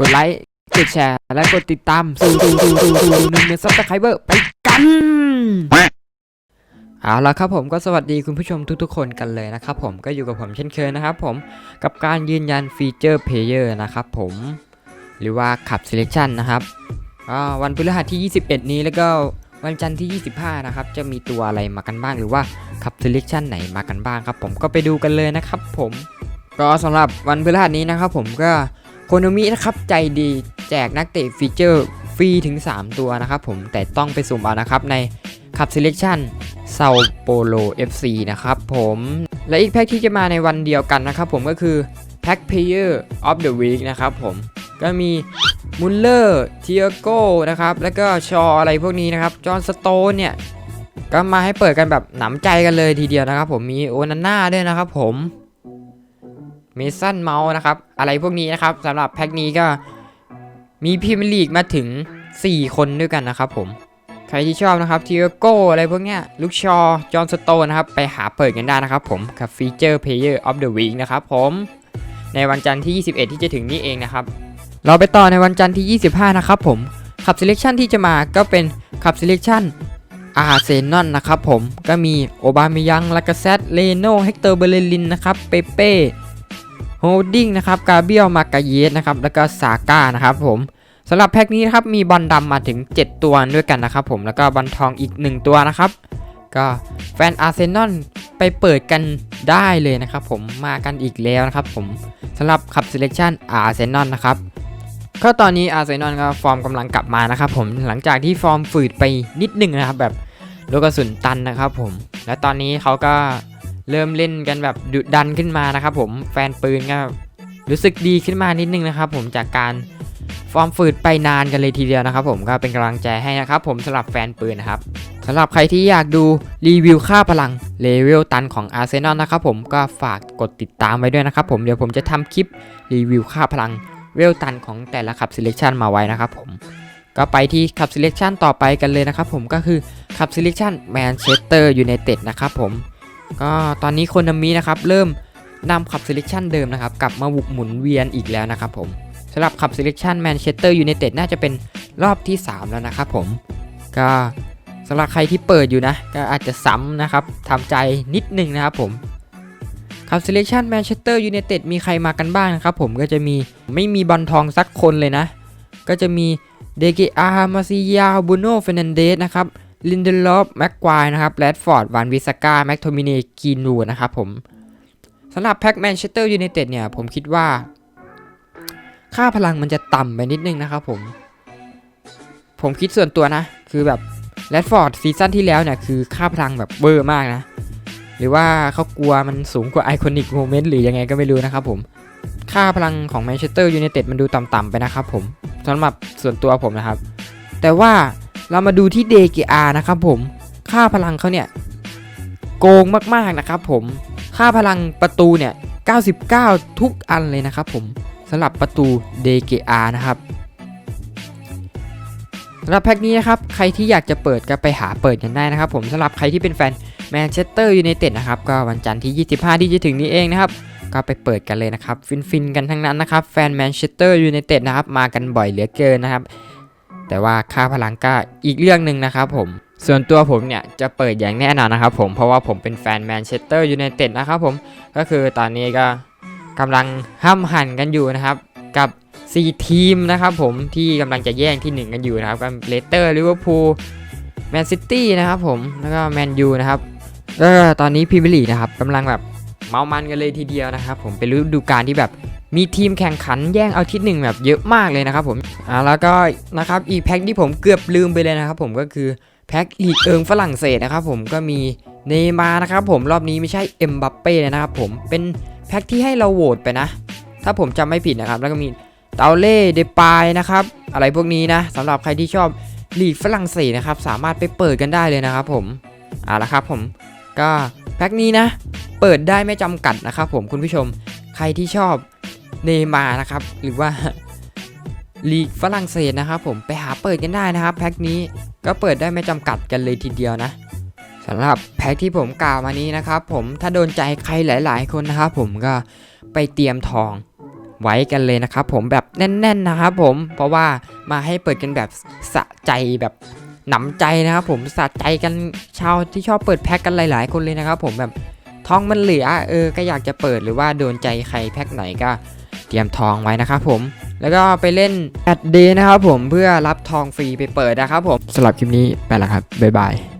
กดไลค์ กดแชร์ และกดติดตามสู่สู่สู่สู่สู่หนึ่งหมื่นซับสไครเบอร์ไปกัน เอาละครับผมก็สวัสดีคุณผู้ชมทุกๆคนกันเลยนะครับผมก็อยู่กับผมเช่นเคยนะครับผมกับการยืนยันฟีเจอร์เพลเยอร์นะครับผมหรือว่าขับ selection นะครับวันพฤหัสที่ 21 นี้แล้วก็วันจันทร์ที่ 25 นะครับ จะมีตัวอะไรมากันบ้างหรือว่าขับ selection ไหนมากันบ้างครับ ผมก็ไปดูกันเลยนะครับผมก็สำหรับวันพฤหัสนี้นะครับผมก็ โคโนมินะครับใจดีแจกนักเตะฟีเจอร์ฟรีถึง 3 ตัวนะครับผมแต่ต้องไปสุ่มเอานะครับในขับ selection เซาโปโล FC นะครับผมและอีกแพ็กที่จะมาในวันเดียวกันนะครับผมก็คือแพ็ก Player of the Week นะครับผมก็มีมุลเลอร์เทียโก้นะครับแล้วก็ชออะไรพวกนี้นะครับจอห์นสโตนเนี่ยก็มาให้เปิดกันแบบหนำใจกันเลยทีเดียวนะครับผมมีโอนาน่าด้วยนะครับผม เมสันเมาส์นะครับ อะไรพวกนี้นะครับสำหรับแพ็กนี้ก็มีพรีเมียร์ลีกมาถึง 4 คนด้วยกันนะครับผม ใครที่ชอบนะครับทีโก้อะไรพวกเนี้ยลูกชอ จอห์นสโตนนะครับ ไปหาเปิดกันได้นะครับผมกับฟีเจอร์ Player of the Week นะครับผมในวันจันทร์ที่ 21 ที่จะถึงนี้เองนะครับ เราไปต่อในวันจันทร์ที่ 25 นะครับผมขับ selection ที่จะมาก็เป็นขับ selection อาร์เซนอลนะครับผมก็มีโอบามิยังลากาเซตเลโนเฮกเตอร์เบเลลินนะครับเปเป้ ลดิ้งนะครับกาเบียลมากาเยสนะครับแล้วก็ซาก้านะครับผมสำหรับแพ็กนี้นะครับมีบอลดำมาถึง 7 ตัวด้วยกันนะครับผมแล้วก็บอลทองอีก 1 ตัวนะครับ ก็แฟนอาร์เซนอลไปเปิดกันได้เลยนะครับผมมากันอีกแล้วนะครับผมสำหรับขับ selection อาร์เซนอลนะครับก็ตอนนี้อาร์เซนอลก็ฟอร์มกำลังกลับมานะครับผมหลังจากที่ฟอร์มฝืดไปนิดหนึ่งนะครับแบบลูกกระสุนตันนะครับผมและตอนนี้เขาก็ เริ่มเล่นกันแบบดุดันขึ้นมานะครับผมแฟนปืนก็รู้สึกดีขึ้นมานิดนึงนะครับผมจากการฟอร์มฝืดไปนานกันเลยทีเดียวนะครับผมก็เป็นกำลังใจให้นะครับผมสำหรับแฟนปืนนะครับสำหรับใครที่อยากดูรีวิวค่าพลังเลเวลตันของอาร์เซนอลนะครับผมก็ฝากกดติดตามไว้ด้วยนะครับผมเดี๋ยวผมจะทำคลิปรีวิวค่าพลังเวลตันของแต่ละขับ selection มาไว้นะครับผมก็ไปที่ขับ selection ต่อไปกันเลยนะครับผมก็คือขับ selection Manchester United นะครับผม ก็ตอนนี้คนนามินะครับเริ่มนำขับ selection เดิมนะครับกลับมาบุกหมุนเวียนอีกแล้วนะครับผมสำหรับขับ selection Manchester United น่าจะเป็นรอบที่ 3 แล้วนะครับผมก็สำหรับใครที่เปิดอยู่นะ ก็อาจจะซ้ำนะครับทำใจนิดนึงนะครับผมขับ selection Manchester United มีใครมากันบ้างนะครับผมก็จะมีไม่มีบอลทองสักคนเลยนะ ก็จะมีเดเกอาร์มาซิยาบูโนเฟนันเดสนะครับ ลินเดลอฟแม็กควายนะครับแรดฟอร์ดวานวิสกาแม็กโทมิเนกีนูนะครับผมสำหรับแพ็กแมนเชสเตอร์ยูไนเต็ดเนี่ยผมคิดว่า ค่าพลังมันจะต่ำไปนิดนึงนะครับผม ผมคิดส่วนตัวนะ คือแบบแรดฟอร์ดซีซั่นที่แล้วเนี่ยคือค่าพลังแบบเบอร์มากนะ หรือว่าเขากลัวมันสูงกว่าไอคอนิกโมเมนต์หรือยังไงก็ไม่รู้นะครับผมค่าพลังของแมนเชสเตอร์ยูไนเต็ดมันดูต่ำๆไปนะครับผมสำหรับส่วนตัวผมนะครับ แต่ว่า เรามาดูที่เดกอานะครับผม ค่าพลังเขาเนี่ยโกงมากๆนะครับผม ค่าพลังประตูเนี่ย 99 ทุกอันเลยนะครับผมสำหรับประตู DKR นะครับสำหรับแพ็กนี้นะครับ ใครที่อยากจะเปิดก็ไปหาเปิดกันได้นะครับผมสำหรับใครที่เป็นแฟนแมนเชสเตอร์ยูไนเต็ดนะครับ ก็วันจันทร์ที่ 25 ที่จะถึงนี้เองนะครับ ก็ไปเปิดกันเลยนะครับ ฟินๆ กันทั้งนั้นนะครับ แฟนแมนเชสเตอร์ยูไนเต็ดนะครับ มากันบ่อยเหลือเกินนะครับ แต่ว่าค่าพลังก็อีกเรื่องหนึ่งนะครับผม ส่วนตัวผมเนี่ยจะเปิดอย่างแน่นอนนะครับผม เพราะว่าผมเป็นแฟนแมนเชสเตอร์ยูไนเต็ดนะครับผม ก็คือตอนนี้ก็กำลังห้ามหันกันอยู่นะครับ กับ 4 ทีมนะครับผมที่กำลังจะแย่งที่ 1 กันอยู่นะครับก็เลสเตอร์ลิเวอร์พูลแมนซิตี้นะครับผม แล้วก็แมนยูนะครับก็ตอนนี้พรีเมียร์ลีกนะครับกำลังแบบเมามันกันเลยทีเดียวนะครับผมเป็นฤดูกาลที่แบบ มีทีมแข่งขันแย่งเอาที่หนึ่งแบบเยอะมากเลยนะครับผมอ่าแล้วก็นะครับอีกแพ็กที่ผมเกือบลืมไปเลยนะครับผมก็คือแพ็กลีกเอิงฝรั่งเศสนะครับผมก็มีเนย์มาร์นะครับผมรอบนี้ไม่ใช่เอ็มบัปเป้เลยนะครับผมเป็นแพ็กที่ให้เราโหวตไปนะ ถ้าผมจำไม่ผิดนะครับ แล้วก็มีเตาเล่เดปายนะครับอะไรพวกนี้นะสำหรับใครที่ชอบลีกฝรั่งเศสนะครับสามารถไปเปิดกันได้เลยนะครับผมเอาละครับผมก็แพ็กนี้นะ เปิดได้ไม่จำกัดนะครับผมคุณผู้ชมใครที่ชอบ เนมานะครับ หรือว่าลีกฝรั่งเศสนะครับ ผมไปหาเปิดกันได้นะครับ แพ็กนี้ก็เปิดได้ไม่จำกัดกันเลยทีเดียวนะสำหรับแพ็กที่ผมกล่าวมานี้นะครับ ผมถ้าโดนใจใครหลาย ๆ คนนะครับ ผมก็ไปเตรียมทองไว้กันเลยนะครับ ผมแบบแน่น ๆ นะครับ ผมเพราะว่ามาให้เปิดกันแบบสะใจแบบหนำใจนะครับ ผมสะใจกันชาวที่ชอบเปิดแพ็คกันหลาย ๆ คนเลยนะครับ ผมแบบทองมันเหลือเออก็อยากจะเปิดหรือว่าโดนใจใครแพ็คไหนก็ เตรียมทองไว้นะครับผม แล้วก็ไปเล่นแอดเดย์นะครับผมเพื่อรับทองฟรีไปเปิดนะครับผมสำหรับคลิปนี้ไปแล้วครับบ๊ายบาย